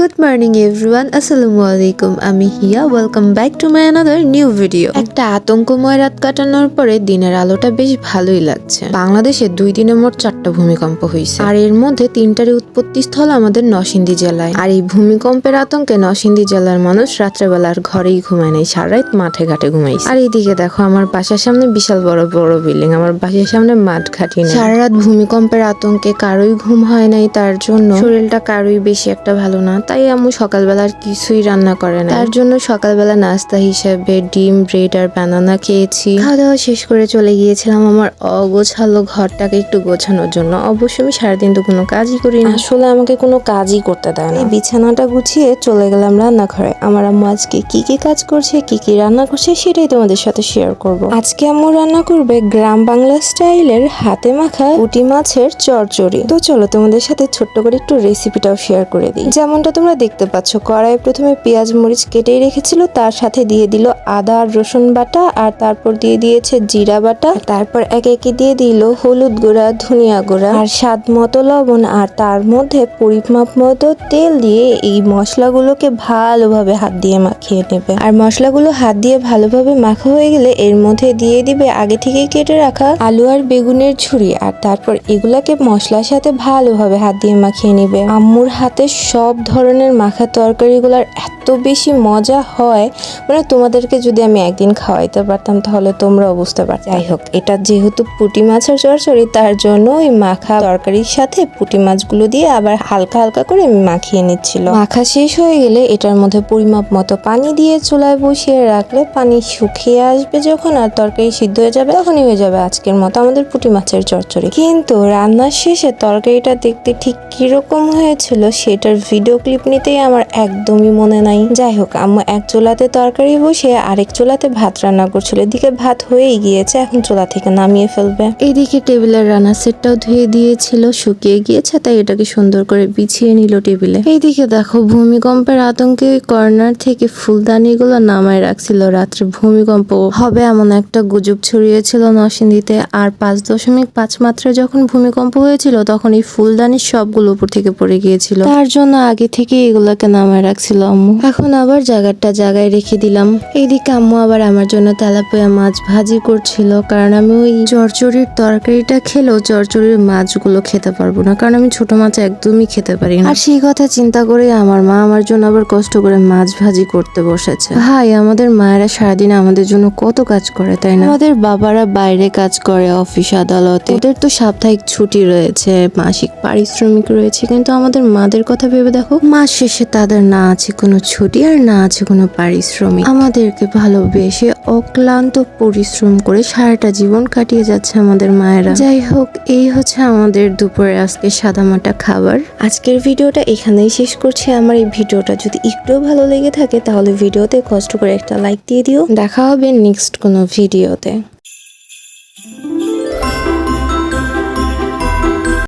Good morning everyone আসসালামু আলাইকুম আমি Hiya. Welcome back to my another new video একটা আতঙ্কময় রাত কাটানোর পরে দিনের আলোটা বেশ ভালোই লাগছে। বাংলাদেশে দুই দিনে মোট চারটা ভূমিকম্প হয়েছে আর এর মধ্যে তিনটারই উৎপত্তি স্থল আমাদের নরসিংদী জেলায়। আর এই ভূমিকম্পের আতঙ্কে নরসিংদী জেলার মানুষ রাত্রেবেলার ঘরেই ঘুমায় নাই, সারা রাত মাঠে ঘাটে ঘুমাইছে। আর এইদিকে দেখো, আমার বাসার সামনে বিশাল বড় বড় বিল্ডিং। আমার বাসার সামনে মাঠ ঘাটি নেই। সারা রাত ভূমিকম্পের আতঙ্কে কারোই ঘুম হয় নাই তার জন্য। শরীরটা কারোই বেশি একটা ভালো না। তাই আম্মু সকালবেলা আর কিছুই রান্না করে না তার জন্য সকালবেলা নাস্তা হিসেবে ডিম ব্রেড আর বানানা খেয়েছি। খাওয়া দাওয়া শেষ করে চলে গিয়েছিলাম আমার অগোছালো ঘরটাকে একটু গোছানোর জন্য। অবশ্য আমি সারাদিন তো কোনো কাজই করি না আসলে আমাকে কোনো কাজই করতে দেয় না। বিছানাটা গুছিয়ে চলে গেলাম রান্নাঘরে। আমার আম্মু আজকে কি কি কাজ করছে কি কি রান্না করছে সেটাই তোমাদের সাথে শেয়ার করব। আজকে আম্মু রান্না করবে গ্রাম বাংলা স্টাইলের হাতে মাখা পুঁটি মাছের চরচড়ি। তো চলো তোমাদের সাথে ছোট্ট করে একটু রেসিপিটাও শেয়ার করে দিই। যেমনটা তোমরা দেখতে পাচ্ছ। কড়াই প্রথমে পেঁয়াজ, মরিচ কেটেই রেখেছিল, তার সাথে দিয়ে দিল আদা আর রসুন বাটা, আর তারপর দিয়ে দিয়েছে জিরা বাটা। তারপর একে একে দিয়ে দিল হলুদ গুঁড়া, ধনিয়া গুঁড়া, আর স্বাদ মতো লবণ, আর তার মধ্যে পরিমাপ মতো তেল দিয়ে এই মশলাগুলোকে ভালোভাবে হাত দিয়ে মাখিয়ে নেবে। আর মশলাগুলো হাত দিয়ে ভালোভাবে মাখা হয়ে গেলে এর মধ্যে দিয়ে দিবে আগে থেকে কেটে রাখা আলু আর বেগুনের ঝুড়ি আর তারপর এগুলাকে মশলার সাথে ভালোভাবে হাত দিয়ে মাখিয়ে নিবে। আম্মুর হাতে সব ধরনের মাখা তরকারিগুলোর এত বেশি মজা হয় মানে তোমাদেরকে যদি আমি একদিন খাওয়াইতে পারতাম, তাহলে তোমরাও বুঝতে পারতে। যাই হোক, এটা যেহেতু পুঁটি মাছের চরচড়ি তার জন্য ওই মাখা তরকারির সাথে পুঁটি মাছগুলো দিয়ে আবার হালকা হালকা করে মাখিয়ে নিচ্ছিল মাখা শেষ হয়ে গেলে এটার মধ্যে পরিমাপ মতো পানি দিয়ে চুলায় বসিয়ে রাখলে পানি শুকিয়ে আসবে যখন আর তরকারি সিদ্ধ হয়ে যাবে, তখনই হয়ে যাবে আজকের মতো আমাদের পুঁটি মাছের চরচড়ি কিন্তু রান্নার শেষে তরকারিটা দেখতে ঠিক কীরকম হয়েছিল, সেটার ভিডিও ক্লিপ নিতেই আমার একদমই মনে নাই। যাই হোক, আম্মু এক চুলাতে তরকারি বসে আরেক চুলাতে ভাত রান্না করছিল। এদিকে ভাত হয়েই গিয়েছে, এখন চুলা থেকে নামিয়ে ফেলবে। এইদিকে টেবিলের রান্নার সেটটাও ধুয়ে দিয়েছিল, শুকিয়ে গিয়েছে, তাই এটাকে সুন্দর করে বিছিয়ে নিল টেবিলে। এইদিকে দেখো, ভূমিকম্পের আতঙ্কে কর্নার থেকে ফুলদানি ফুলদানিগুলো নামায় রাখছিল রাত্রে। ভূমিকম্প হবে এমন একটা গুজব ছড়িয়েছিল নরসিংদীতে। আর পাঁচ দশমিক পাঁচ মাত্রায় যখন ভূমিকম্প হয়েছিল, তখন এই ফুলদানির সবগুলো উপর থেকে পড়ে গিয়েছিল। তার জন্য আগে থেকে এগুলোকে নামায় রাখছিল আম্মু। এখন আবার জায়গাটা জায়গায় রেখে দিলাম। এইদিকে আম্মু আবার আমার জন্য তেলাপিয়া মাছ ভাজি করছিল কারণ আমি ওই চরচড়ির তরকারিটা খেলেও চরচড়ির মাছগুলো খেতে পারব না কারণ আমি ছোট মাছ একদমই খেতে পারি না। আর সেই কথা চিন্তা করে আমার মা আমার জন্য আবার কষ্ট করে মাছ ভাজি করতে বসেছে। ভাই আমাদের মায়েরা সারাদিন আমাদের জন্য কত কাজ করে তাই না? আমাদের বাবারা বাইরে কাজ করে অফিস আদালতে। ওদের তো সাপ্তাহিক ছুটি রয়েছে মাসিক পারিশ্রমিক রয়েছে কিন্তু আমাদের মাদের কথা ভেবে দেখো মাস শেষে তাদের না আছে কোনো ছুটি আর না আছে কোনো পারিশ্রমিক। আমাদেরকে ভালোবেসে অক্লান্ত পরিশ্রম করে সারাটা জীবন কাটিয়ে যাচ্ছে আমাদের মায়েরা। যাই হোক, এই হচ্ছে আমাদের দুপুরে আজকে সাদামাটা খাবার। আজকের ভিডিওটা এখানেই শেষ করছি। আমার এই ভিডিওটা যদি একটু ভালো লেগে থাকে, তাহলে ভিডিওতে কষ্ট করে একটা লাইক দিয়ে দিও। দেখা হবে নেক্সট কোনো ভিডিওতে।